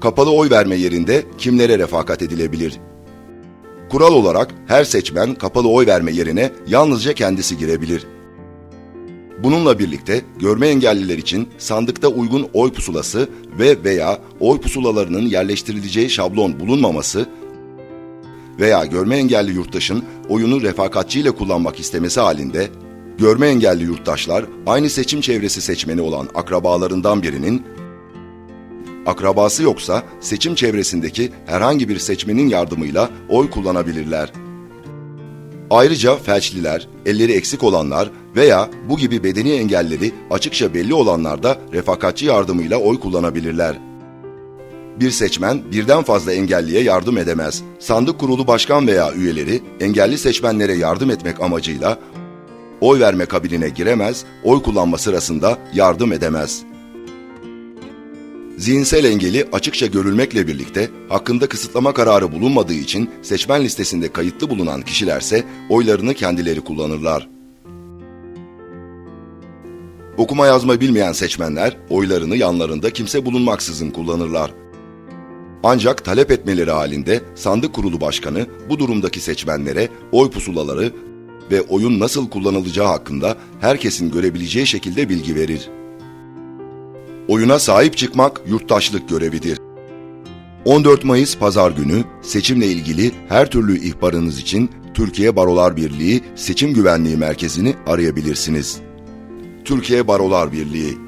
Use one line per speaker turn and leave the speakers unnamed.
Kapalı oy verme yerinde kimlere refakat edilebilir? Kural olarak her seçmen kapalı oy verme yerine yalnızca kendisi girebilir. Bununla birlikte görme engelliler için sandıkta uygun oy pusulası ve veya oy pusulalarının yerleştirileceği şablon bulunmaması veya görme engelli yurttaşın oyunu refakatçiyle kullanmak istemesi halinde görme engelli yurttaşlar aynı seçim çevresi seçmeni olan akrabalarından birinin akrabası yoksa seçim çevresindeki herhangi bir seçmenin yardımıyla oy kullanabilirler. Ayrıca felçliler, elleri eksik olanlar veya bu gibi bedeni engelleri açıkça belli olanlar da refakatçi yardımıyla oy kullanabilirler. Bir seçmen birden fazla engelliye yardım edemez. Sandık kurulu başkan veya üyeleri engelli seçmenlere yardım etmek amacıyla oy verme kabinine giremez, oy kullanma sırasında yardım edemez. Zihinsel engeli açıkça görülmekle birlikte hakkında kısıtlama kararı bulunmadığı için seçmen listesinde kayıtlı bulunan kişilerse oylarını kendileri kullanırlar. Okuma yazma bilmeyen seçmenler oylarını yanlarında kimse bulunmaksızın kullanırlar. Ancak talep etmeleri halinde sandık kurulu başkanı bu durumdaki seçmenlere oy pusulaları ve oyun nasıl kullanılacağı hakkında herkesin görebileceği şekilde bilgi verir. Oyuna sahip çıkmak yurttaşlık görevidir. 14 Mayıs Pazar günü seçimle ilgili her türlü ihbarınız için Türkiye Barolar Birliği Seçim Güvenliği Merkezi'ni arayabilirsiniz. Türkiye Barolar Birliği